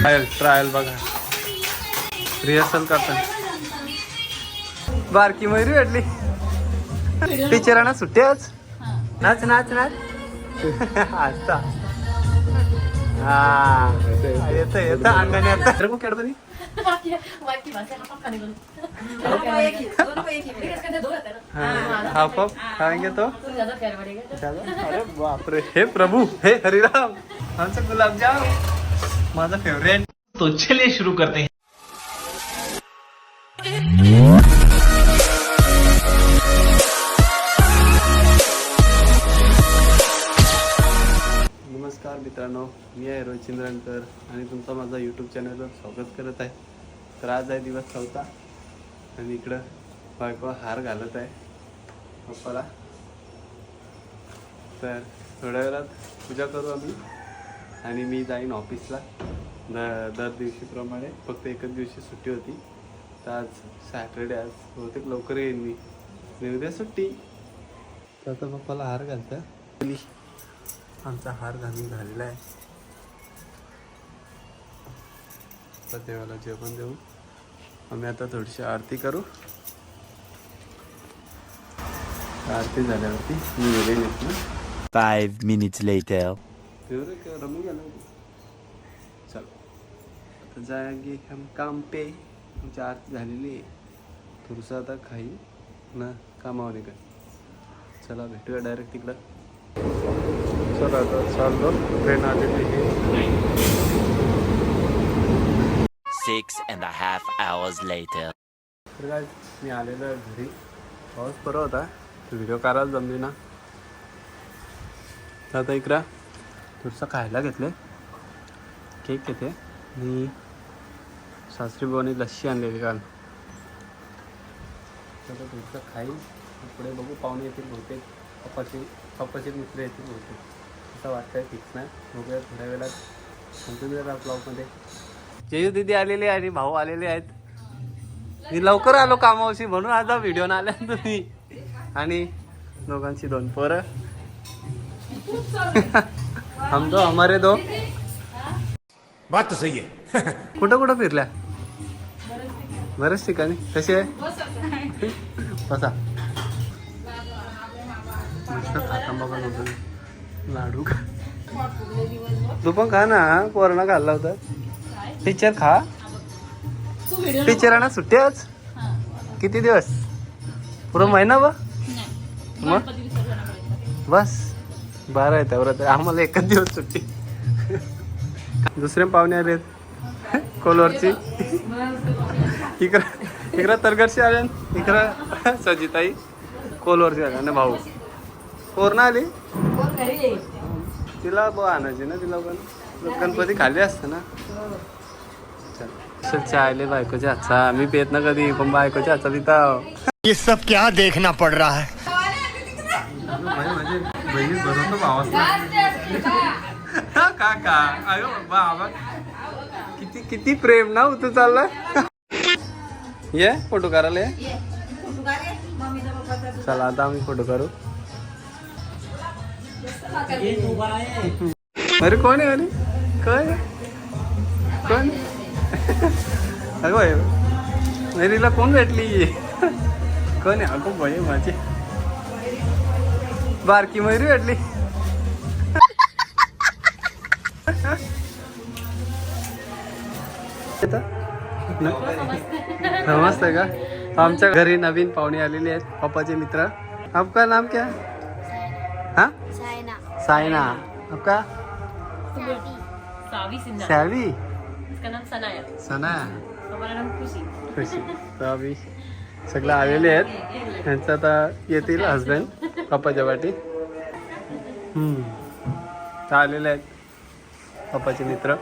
Trial trial बघा. Rehearsal करता बारकी मयुरी भेटली टीचरांना सुट्टी आज नाच नाच नाच. आता. हा. येत येत अंगाने आता अरे मग हाफ खाएंगे तो अरे बापरे. हे प्रभू. हे हरिराम. आमचं गुलाबजाम. माझा फेवरेट तो चलिए शुरू करते. हैं नमस्कार मित्रांनो मी आहे रोहित चिंद्रनकर आणि तुमचा माझा यूट्यूब चॅनलवर स्वागत करत आहे. तर आज आहे दिवस चौथा आणि इकडं बायको हार घालत आहे. पप्पाला. तर थोड्या वेळात पूजा करू आम्ही. आणि मी जाईन ऑफिसला. द दर दिवशीप्रमाणे. फक्त एकच दिवशी सुट्टी होती. तर आज सॅटर्डे आज बहुतेक लवकर येईन मी. आणि उद्या सुट्टी. तर आता पप्पाला हार घालतं आमचा हार घालून झालेला आहे. तर देवाला जेवण देऊ आम्ही आता थोडीशी आरती करू. आरती झाल्यावरती मी गेले फाईव्ह मिनिट्स Five का गेलं चल आता जागे हम काम पे आमची आरती झालेली आहे थोडंसं आता खाई ना कामावर निघा चला भेटूया डायरेक्ट तिकडं चला आता चाललो ट्रेन आलेली आहे Six and a half hours later. तर काय मी आलेलो आहे घरी पाऊस बरा होता व्हिडिओ करायला जमली ना आता इकडं थोडंसं खायला घेतले केक घेते आणि सासरी लस्सी आणलेली काल. तर तुमचं थोडंसं खाईल पुढे बघू पाहुणे येतील बहुतेक. पप्पाचे पप्पाचे मित्र येतील बहुतेक. असं वाटतंय फिक्स नाही. बघूया थोड्या वेळात. सांगतो मी जरा ब्लॉगमध्ये जेजू दिदी आलेली आहे आणि भाऊ आलेले आहेत. मी लवकर आलो कामावशी म्हणून आता व्हिडिओ आल्या तुम्ही. आणि दोघांची दोन पोरं. हम दो हमारे दो। बात तो सही है। कुठं कुठं फिरल्या? बरेच ठिकाणी. कशी आहे? बसा. लाडू खा. तू पण खा ना पोरांना खाल्ला होता. टीचर खा. टीचरांना सुट्टी आज किती दिवस? पुरा महिना बा? मग? बस. बारा आहे त्यावर. आम्हाला एकच दिवस सुट्टी. दुसरे पाहुणे आलेत कोलवरची. इकडं इकडं तरगडशी आले इकडं सजिताई कोलवरची आल्या ना भाऊ. कोरोना आली? तिला ब आणायची ना तिला पण. गणपती खाली असतं ना. चल. चहा आले बायकोच्या हातचा. मी पेत ना कधी पण बायकोच्या हातचा पिता ये सब क्या देखना पड़ रहा है? भावाच. काका. अयो बाबा. किती किती प्रेम ना तू चालला. ये फोटो करायला. चला आता आम्ही फोटो करू अरे कोण आहे अरे? कोण कोण अगं बाई मेरीला कोण भेटली? कोण आहे? अगो बाई माझी. बारकी मयुरी भेटली. नमस्ते का? आमच्या घरी नवीन पाहुणे आलेले आहेत पप्पाचे मित्र. आपका नाम क्या? है? साइना आपका? सावी सिन्हा. सॅवी? इसका नाम सनाया सना. हमारा नाम खुशी. सगळं आलेले आहेत. त्यांचं आता येतील हजबंड पप्पाच्या पाठी. तर आलेले आहेत पप्पाचे मित्र.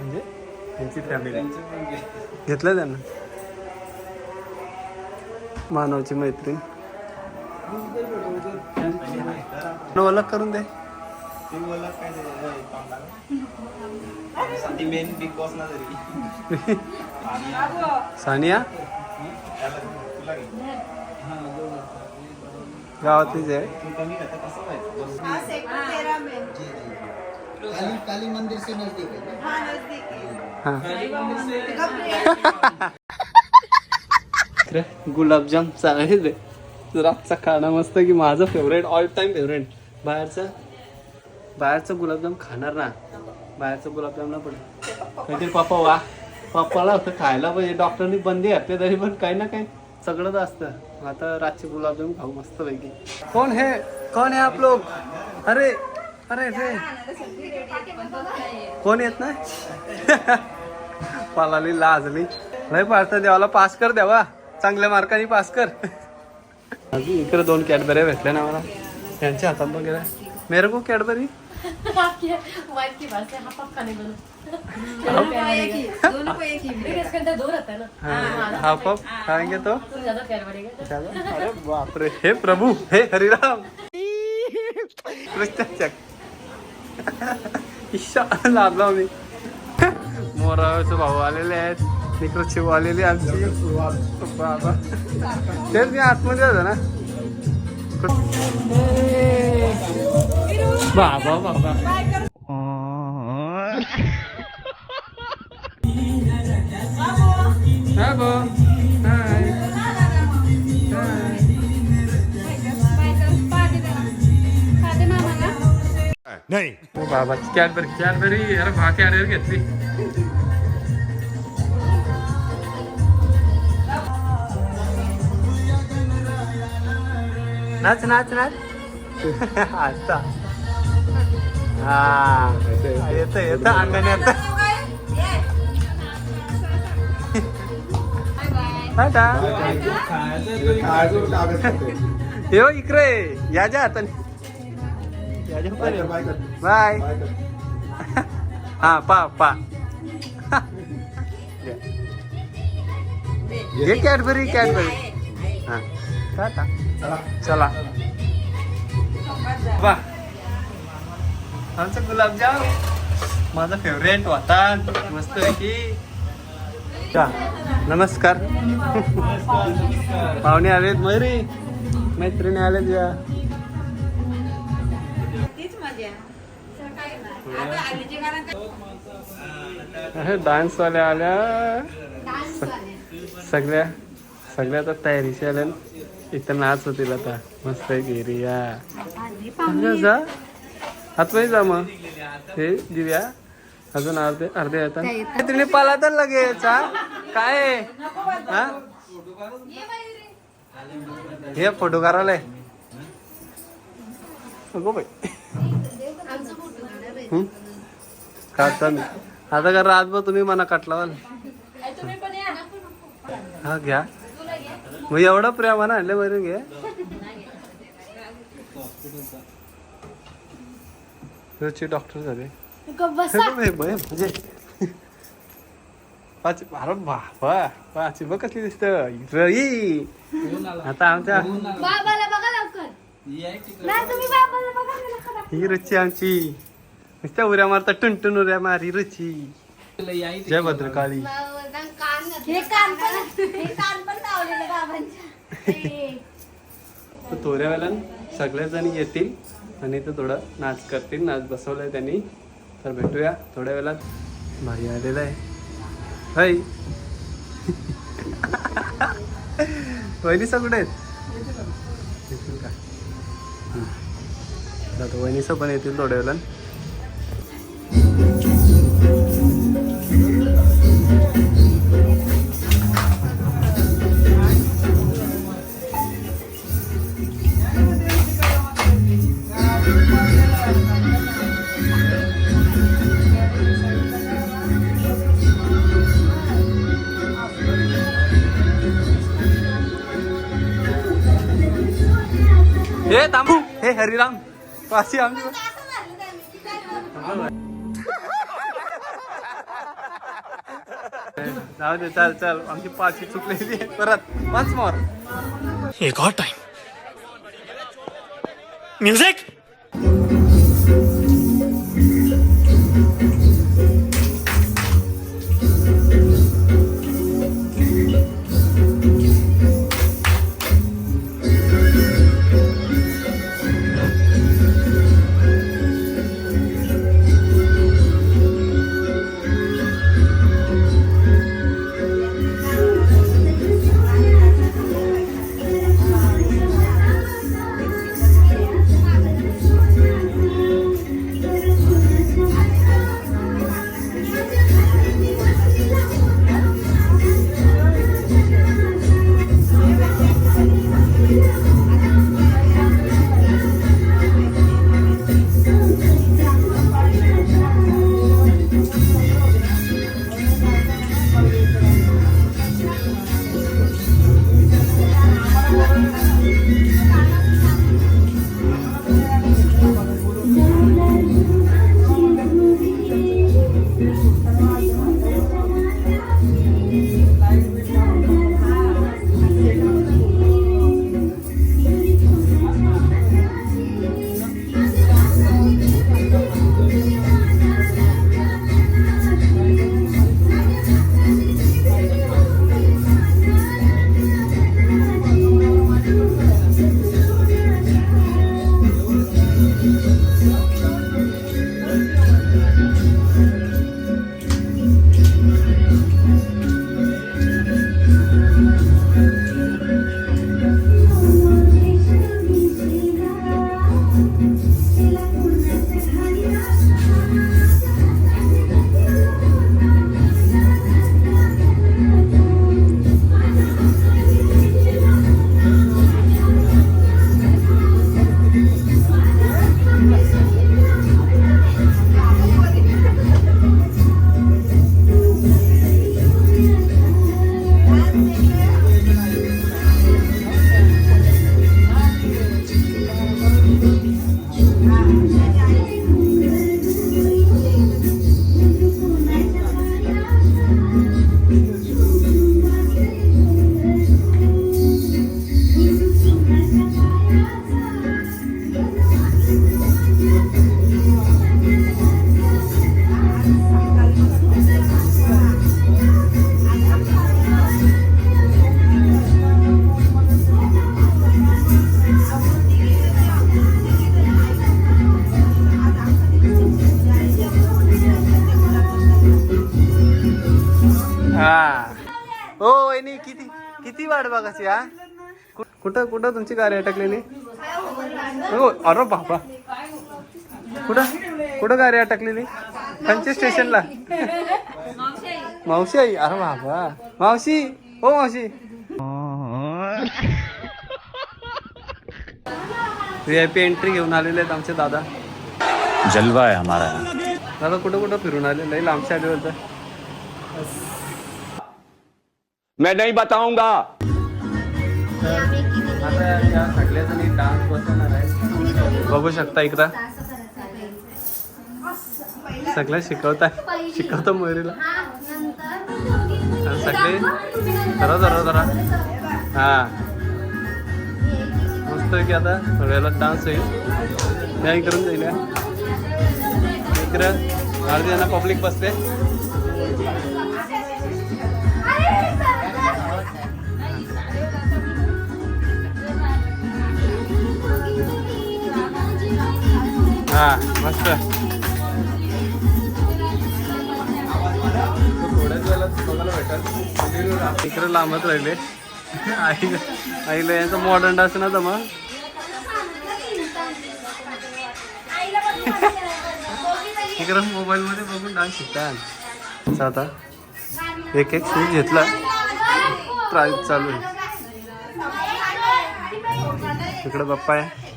म्हणजे त्यांची फॅमिली घेतलं त्यांना? मानवची मैत्रीण ओळख करून दे. सानिया? गावातलीच आहे. काली काली मंदिर से नजदीक है। हा अरे, गुलाबजाम चांगले दे रातचा खाणं मस्त की माझं फेवरेट ऑल टाइम फेवरेट बाहेरचं? बाहेरचं गुलाबजाम खाणार ना. बाहेरचं गुलाबजाम ना पण. काहीतरी पप्पा वा. पप्पाला होतं खायला पाहिजे. डॉक्टरनी बंदी घातली तरी पण काही ना काही सगळंच असतं. आता रातचे गुलाबजाम खाऊ मस्त पैकी. कोण हे? कोण है आप लोग? अरे अरे रे. कोण येत नाही? पलाली लाजली. लय पाडतं देवाला. पास कर देवा. चांगल्या मार्काने पास कर. अजून इकडे दोन कॅडबऱ्या भेटल्या ना मला. त्यांच्या हातात वगैरे मेरे को कॅडबरी? आपकी वाइफ की बात से हाँ पक्का नहीं बोलो देखिए, इसके अंदर दो रहता है ना हाँ, हा पप खाएंगे तो? तुम ज्यादा प्यार बढ़ेगा चलो अरे बापरे हे प्रभू हे हरिराम। कृष्ण चक ईशा लाभला मी मोराचे भाऊ आलेले आहेत निकृष्ट शिव आलेली आमची बाबा। तेच मी आतमध्ये होतो ना। बाबा बाबा हा नहीं. बाबा कॅडबरी कॅडबरी अरे भा कॅरियर घेतली. नाच नाच नाच. आता हा येत येत अंगण येत टाटा येऊ इकडे याच्या हाताने याच्या हाताने बाय हा पा पा घे कॅडबरी कॅडबरी हा टाटा चला वा आमचं गुलाबजाम. माझा फेवरेट होता मस्त की नमस्कार. पाहुणे आलेत मयुरी मैत्रिणी आलेत या. डान्स वाल्या आल्या. सगळ्या सगळ्या आता तयारीच्या आल्या इथं नाच होतील आता. मस्त आहे गेरिया जा. आतमध्ये जा मग. हे दिव्या. अजून अर्धे अर्धे येतात. तुम्ही पाला तर लगेच हा. काय? हा? हे फोटो करायला अगो बाई? काढता मी. आता का मना काटला तुम्ही पण या हा घ्या. मग एवढं प्रेमानं आणले बरं घे. रोजचे डॉक्टर झाले हे बघ, हे म्हणजे पाच अरे बाबा पाच बघ कसली दिसत रई आता आमच्या बाबाला बघा लवकर नाही तुम्ही बाबाला बघा ना लवकर. ही रुची आमची नुसत्या उऱ्या मारता टुनटुन उऱ्या मारी रुची जय भद्रकाळी बाबाला कान हे कान पण हे कान पण लावलेले बाबांच्या हे. तर थोड्या वेळानं सगळ्या जण येतील आणि तो थोडं नाच करतील नाच बसवलंय त्यांनी. तर भेटूया थोड्या वेळात. भाई आलेला आहे. हाय. वहिनीसा कुठे आहेत? येतील का? आता वहिनीसा पण येतील थोड्या वेळात पाशी आमची जाऊ दे चल चल. आमची पाचवी चुकलेली परत वन्स मोर एक और टाइम म्यूजिक हो वहिनी किती किती वाट बघायची हा? कुठं कुठं तुमची गाडी अटकलेली? हो अरे बाबा. कुठं कुठं गाडी अटकलेली? पंचे स्टेशनला? मावशी आई अरे बाबा. मावशी हो मावशी. व्ही आय पी एंट्री घेऊन आलेले आहेत आमचे दादा. जलवा है हमारा दादा कुठं कुठं फिरून आले? लई लांबच्या आले होतं मैं नहीं बताऊंगा। डान्स बघू शकता इकडं सगळं शिकवताय. शिकवतो मयुरीला सगळे. धरा जरा धरा. हा. मस्त की आता. सगळ्याला डान्स होईल. नाही करून जाईल इकडं. अर्धी जण पब्लिक बसते. हा मस्त. थोड्याच वेळेला बघायला भेटल इकडे लांबच राहिले. आई आईला यांचं मॉडर्न डान्स ना तर मग. इकडं मोबाईलमध्ये बघून डान्स शिकतात आता. एक एक शूज घेतला. प्राईज चालू आहे. इकडं बाप्पा आहे.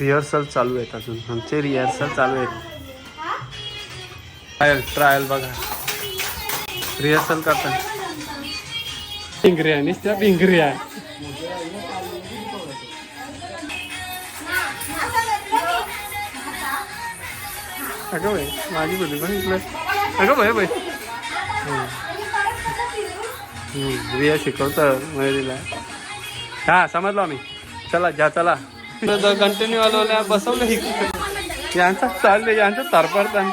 रिहर्सल चालू आहेत अजून. आमचे रिहर्सल चालू आहेत. ट्रायल ट्रायल बघा. रिहर्सल करतात पिंगऱ्या नुसत्या पिंगऱ्या. अगं बाई माझी बोली पण इकडं अगं बाई बाई. रिया शिकवतं मयुरीला हा समजलो आम्ही. चला जा चला. कंटिन्यू आलो बसवलं यांचा चालले यांचं तरपडतं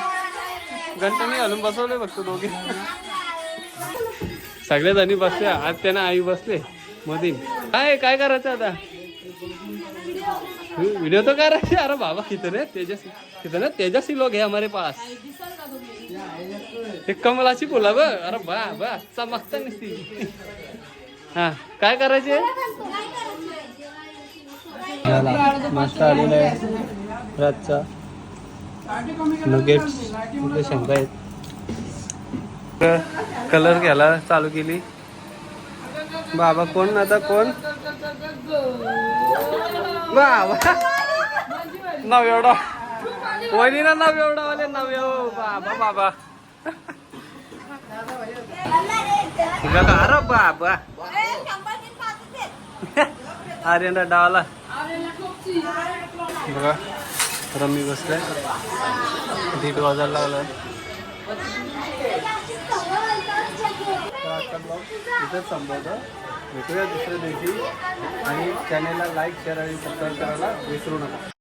कंटिन्यू घालून बसवले फक्त दोघे सगळे जणी बसले आज त्यांना आई बसले मधीन काय काय करायचं आता व्हिडिओ तो करायचे अरे बाबा कितने तेजस्वी कितने तेजस्वी लोग है हमारे पास। एक कमलाची बोला ब। अरे बा बा चमकता नसती हा काय करायचे मस्त आलेला आहे. रातचा. नगेट्स इकडे शंका आहेत. कलर घ्यायला चालू केली. बाबा कोण? आता कोण? बाबा. नाव एवढा वहिनीला नाव एवढा वाले नाव बाबा. बाबा अरे बाबा अरे ना डावाला. बघा रमी बसलाय. दीड वाजायला लागला तर आजचा ब्लॉग इथंच संपवतो भेटूया दुसऱ्या दिवशी. आणि चॅनेलला लाईक शेअर आणि सबस्क्राईब करायला विसरू नका.